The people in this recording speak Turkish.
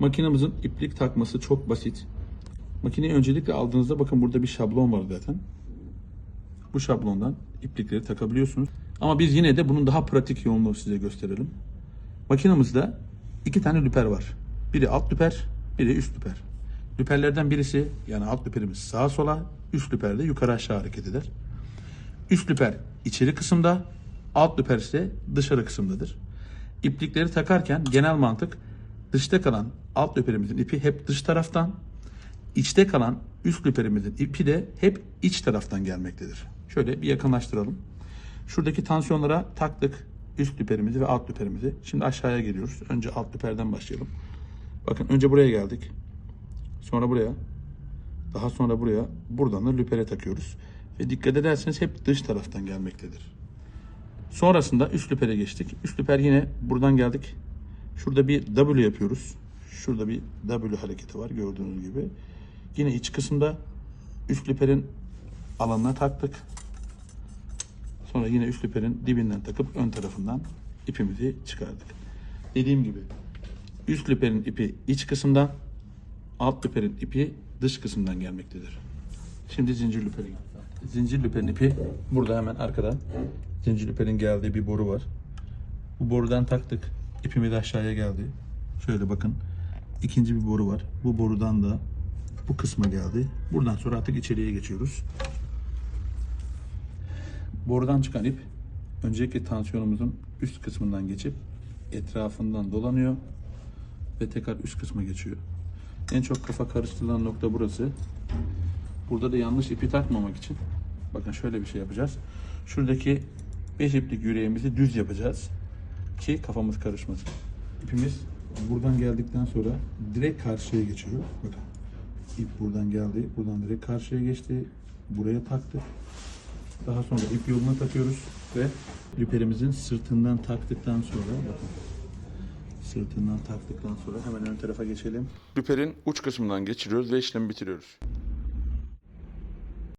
Makinamızın iplik takması çok basit. Makineyi öncelikle aldığınızda bakın burada bir şablon var zaten. Bu şablondan iplikleri takabiliyorsunuz. Ama biz yine de bunun daha pratik yolunu size gösterelim. Makinamızda iki tane lüper var. Biri alt lüper, biri üst lüper. Lüperlerden birisi yani alt lüperimiz sağa sola, üst lüper de yukarı aşağı hareket eder. Üst lüper içeri kısımda, alt lüper ise dışarı kısımdadır. İplikleri takarken genel mantık dışta kalan alt lüperimizin ipi hep dış taraftan, içte kalan üst lüperimizin ipi de hep iç taraftan gelmektedir. Şöyle bir yakınlaştıralım. Şuradaki tansiyonlara taktık üst lüperimizi ve alt lüperimizi. Şimdi aşağıya geliyoruz. Önce alt lüperden başlayalım. Bakın önce buraya geldik. Sonra buraya. Daha sonra buraya. Buradan da lüpere takıyoruz. Ve dikkat ederseniz hep dış taraftan gelmektedir. Sonrasında üst lüpere geçtik. Üst lüper yine buradan geldik. Şurada bir W yapıyoruz. Şurada bir W hareketi var gördüğünüz gibi. Yine iç kısımda üst lüperin alanına taktık. Sonra yine üst lüperin dibinden takıp ön tarafından ipimizi çıkardık. Dediğim gibi üst lüperin ipi iç kısımdan, alt lüperin ipi dış kısımdan gelmektedir. Şimdi zincir lüperi. Zincir lüperin ipi burada hemen arkada. Zincir lüperin geldiği bir boru var. Bu borudan taktık. İpimiz aşağıya geldi. Şöyle bakın. İkinci bir boru var. Bu borudan da bu kısma geldi. Buradan sonra artık içeriye geçiyoruz. Borudan çıkan ip öncelikle tansiyonumuzun üst kısmından geçip etrafından dolanıyor ve tekrar üst kısma geçiyor. En çok kafa karıştırılan nokta burası. Burada da yanlış ipi takmamak için bakın şöyle bir şey yapacağız. Şuradaki 5 iplik yüreğimizi düz yapacağız ki kafamız karışmasın. İpimiz buradan geldikten sonra direkt karşıya geçiyor. Bakın ip buradan geldi. Buradan direkt karşıya geçti. Buraya taktık. Daha sonra ip yoluna takıyoruz ve lüperimizin sırtından taktıktan sonra bakın sırtından taktıktan sonra hemen ön tarafa geçelim. Lüperin uç kısmından geçiriyoruz ve işlemi bitiriyoruz.